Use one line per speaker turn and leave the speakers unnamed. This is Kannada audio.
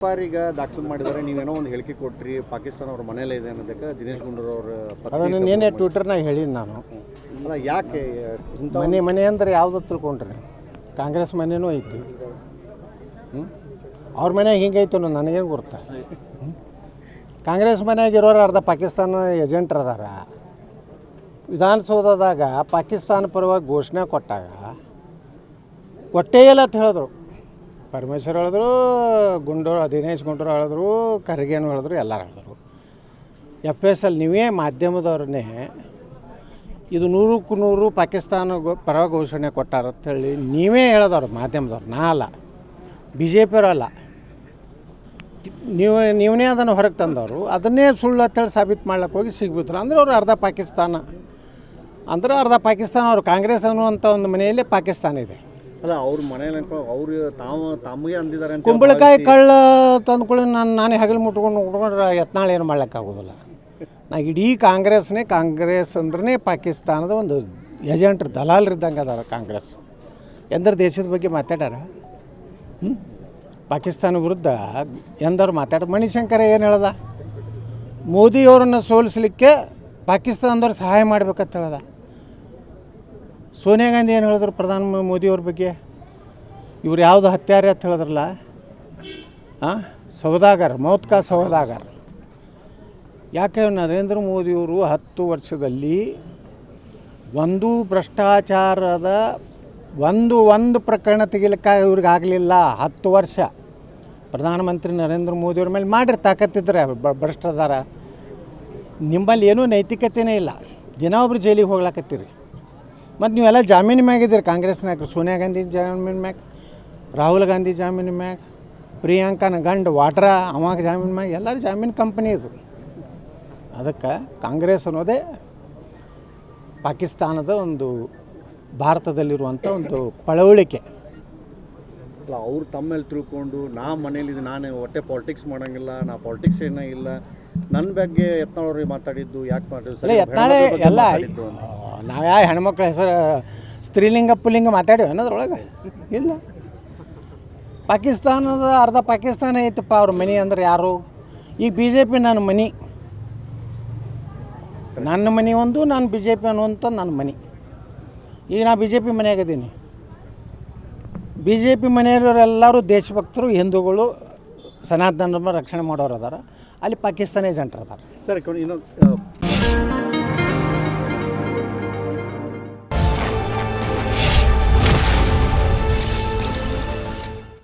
ಬಾರೀಗ ದಾಖಲು ಮಾಡಿದರೆ ನೀವೇನೋ ಒಂದು ಹೇಳಿಕೆ ಕೊಟ್ರಿ ಪಾಕಿಸ್ತಾನ ಅವ್ರ ಮನೇಲೆ ಇದೆ ಅನ್ನೋದಕ್ಕೆ ದಿನೇಶ್ ಗುಂಡೂರವ್ರು
ಅದನ್ನು ನಿನ್ನೆ ಟ್ವಿಟರ್ನಾಗ ಹೇಳಿನಿ ನಾನು.
ಅಲ್ಲ ಯಾಕೆ ಇಂಥ
ಮನೆ ಮನೆ ಅಂದ್ರೆ ಯಾವ್ದು ತಿಳ್ಕೊಂಡ್ರಿ? ಕಾಂಗ್ರೆಸ್ ಮನೆನೂ ಐತಿ. ಹ್ಮ್? ಅವ್ರ ಮನೆ ಹಿಂಗೈತು ಅನ್ನೋ ನನಗೇನು ಗೊತ್ತ? ಹ್ಮ್? ಕಾಂಗ್ರೆಸ್ ಮನ್ಯಾಗ ಇರೋರು ಅರ್ಧ ಪಾಕಿಸ್ತಾನ ಏಜೆಂಟ್ರ್ ಅದಾರ. ವಿಧಾನಸೌಧದಾಗ ಪಾಕಿಸ್ತಾನ ಪರವಾಗಿ ಘೋಷಣೆ ಕೊಟ್ಟಾಗ ಕೊಟ್ಟೇ ಇಲ್ಲ ಅಂತ ಹೇಳಿದ್ರು. ಪರಮೇಶ್ವರ್ ಹೇಳಿದ್ರು, ಗುಂಡೂರು ದಿನೇಶ್ ಗುಂಡೂರು ಹೇಳಿದ್ರು, ಖರ್ಗೆನು ಹೇಳಿದ್ರು, ಎಲ್ಲರೂ ಹೇಳಿದ್ರು. ಎಫ್ ಎಸ್ ಎಲ್ ನೀವೇ ಮಾಧ್ಯಮದವ್ರನ್ನೇ ಇದು ನೂರಕ್ಕೂ ನೂರು ಪಾಕಿಸ್ತಾನ ಪರ ಘೋಷಣೆ ಕೊಟ್ಟಾರ ಅಂತೇಳಿ ನೀವೇ ಹೇಳೋದವ್ರು, ಮಾಧ್ಯಮದವ್ರು. ನಾ ಅಲ್ಲ. ಬಿ ಜೆ ಪಿಯವರು ಅಲ್ಲ. ನೀವು ನೀವೇ ಅದನ್ನು ಹೊರಗೆ ತಂದವರು. ಅದನ್ನೇ ಸುಳ್ಳು ಅಂತೇಳಿ ಸಾಬೀತು ಮಾಡ್ಲಿಕ್ಕೆ ಹೋಗಿ ಸಿಗ್ಬಿಟ್ರು. ಅಂದ್ರೆ ಅವರು ಅರ್ಧ ಪಾಕಿಸ್ತಾನ. ಅಂದ್ರೆ ಅರ್ಧ ಪಾಕಿಸ್ತಾನ ಅವರು ಕಾಂಗ್ರೆಸ್ ಅನ್ನುವಂಥ ಒಂದು ಮನೆಯಲ್ಲಿ ಪಾಕಿಸ್ತಾನ ಇದೆ.
ಅಲ್ಲ ಅವ್ರ ಮನೇಲಿ ಅನ್ಕೊಂಡು ಅವ್ರು ತಾವು ತಮಗೆ ಅಂದಿದ್ದಾರೆ ಅಂತ
ಕುಂಬಳಕಾಯಿ ಕಳ್ಳ ತಂದ್ಕೊಳ್ಳಿ ನಾನು ನಾನೇ ಹಗಲು ಮುಟ್ಕೊಂಡು ಉಟ್ಕೊಂಡ್ರೆ ಯತ್ನಾಳು ಏನು ಮಾಡೋಕ್ಕಾಗೋದಿಲ್ಲ ನಾ ಇಡೀ ಕಾಂಗ್ರೆಸ್ನೇ ಕಾಂಗ್ರೆಸ್ ಅಂದ್ರೆ ಪಾಕಿಸ್ತಾನದ ಒಂದು ಏಜೆಂಟ್ರು ದಲಾಲರಿದ್ದಂಗೆ ಅದಾರ ಕಾಂಗ್ರೆಸ್. ಎಂದ್ರೆ ದೇಶದ ಬಗ್ಗೆ ಮಾತಾಡ್ಯಾರ? ಹ್ಞೂ ಪಾಕಿಸ್ತಾನ ವಿರುದ್ಧ ಎಂದವ್ರು ಮಾತಾಡ ಮಣಿಶಂಕರ ಏನು ಹೇಳ್ದ? ಮೋದಿಯವರನ್ನು ಸೋಲಿಸಲಿಕ್ಕೆ ಪಾಕಿಸ್ತಾನದವ್ರು ಸಹಾಯ ಮಾಡ್ಬೇಕಂತ ಹೇಳ್ದ. ಸೋನಿಯಾ ಗಾಂಧಿ ಏನು ಹೇಳಿದ್ರು ಪ್ರಧಾನ ಮೋದಿಯವ್ರ ಬಗ್ಗೆ? ಇವ್ರು ಯಾವುದು ಹತ್ಯಾರೆ ಅಂತ ಹೇಳಿದ್ರಲ್ಲ ಹಾಂ ಸೌದಾಗರ್ ಮೌತ್ಕಾ ಸೌದಾಗರ್. ಯಾಕೆ ನರೇಂದ್ರ ಮೋದಿಯವರು ಹತ್ತು ವರ್ಷದಲ್ಲಿ ಒಂದು ಭ್ರಷ್ಟಾಚಾರದ ಒಂದು ಒಂದು ಪ್ರಕರಣ ತೆಗಿಲಿಕ್ಕೆ ಇವ್ರಿಗೆ ಆಗಲಿಲ್ಲ, ಹತ್ತು ವರ್ಷ. ಪ್ರಧಾನಮಂತ್ರಿ ನರೇಂದ್ರ ಮೋದಿಯವ್ರ ಮೇಲೆ ಮಾಡಿರಿ ತಾಕತ್ತಿದ್ರೆ ಭ್ರಷ್ಟಾಚಾರ. ನಿಮ್ಮಲ್ಲಿ ಏನೂ ನೈತಿಕತೆನೇ ಇಲ್ಲ. ದಿನ ಒಬ್ರು ಜೈಲಿಗೆ ಹೋಗ್ಲಾಕತ್ತೀರಿ. ಮತ್ತು ನೀವೆಲ್ಲ ಜಾಮೀನು ಮ್ಯಾಗಿದ್ದೀರಿ ಕಾಂಗ್ರೆಸ್ ನಾಯಕರು ಸೋನಿಯಾ ಗಾಂಧಿ ಜಾಮೀನು ಮ್ಯಾಗ ರಾಹುಲ್ ಗಾಂಧಿ ಜಾಮೀನು ಮ್ಯಾಗ ಪ್ರಿಯಾಂಕನ ಗಂಡ ವಾಟ್ರ ಅವಾಗ ಜಾಮೀನು ಮ್ಯಾಗ ಎಲ್ಲರೂ ಜಾಮೀನು ಕಂಪನಿ ಇದು ಅದಕ್ಕೆ ಕಾಂಗ್ರೆಸ್ ಅನ್ನೋದೇ ಪಾಕಿಸ್ತಾನದ ಒಂದು ಭಾರತದಲ್ಲಿರುವಂಥ ಒಂದು ಪಳವಳಿಕೆ
ಅಲ್ಲ ಅವ್ರು ತಮ್ಮಲ್ಲಿ ಮೇಲೆ ತಿಳ್ಕೊಂಡು ನಾ ಮನೇಲಿ ನಾನು ಹೊಟ್ಟೆ ಪಾಲಿಟಿಕ್ಸ್ ಮಾಡೋಂಗಿಲ್ಲ ನಾ ಪಾಲಿಟಿಕ್ಸ್ ಏನೂ ಇಲ್ಲ ನನ್ನ ಬಗ್ಗೆ ಯತ್ನಾಳವ್ರಿಗೆ ಮಾತಾಡಿದ್ದು ಯಾಕೆ ಮಾತಾಡಿದ್ದು
ಎಲ್ಲ. ನಾವು ಯಾವ ಹೆಣ್ಮಕ್ಳ ಹೆಸರು ಸ್ತ್ರೀಲಿಂಗ, ಪುಲ್ಲಿಂಗ ಮಾತಾಡಿವಿ ಅನ್ನೋದ್ರೊಳಗೆ ಇಲ್ಲ. ಪಾಕಿಸ್ತಾನದ ಅರ್ಧ ಪಾಕಿಸ್ತಾನ ಐತಪ್ಪ ಅವ್ರ ಮನೆ ಅಂದ್ರೆ ಯಾರು? ಈಗ ಬಿ ಜೆ ಪಿ ನನ್ನ ಮನೆ. ನನ್ನ ಮನೆ ಒಂದು, ನಾನು ಬಿ ಜೆ ಪಿ ಅನ್ನುವಂಥ ನನ್ನ ಮನೆ. ಈಗ ನಾ ಬಿ ಜೆ ಪಿ ಮನೆಯಾಗಿದ್ದೀನಿ ಬಿ ಜೆ ಪಿ ಮನೆಯವರೆಲ್ಲರೂ ದೇಶಭಕ್ತರು, ಹಿಂದೂಗಳು, ಸನಾತನ ಧರ್ಮ ರಕ್ಷಣೆ ಮಾಡೋರು ಅದಾರ. ಅಲ್ಲಿ ಪಾಕಿಸ್ತಾನೇ ಜನರು ಅದಾರ.
ಸರ್ ಇನ್ನೊಂದು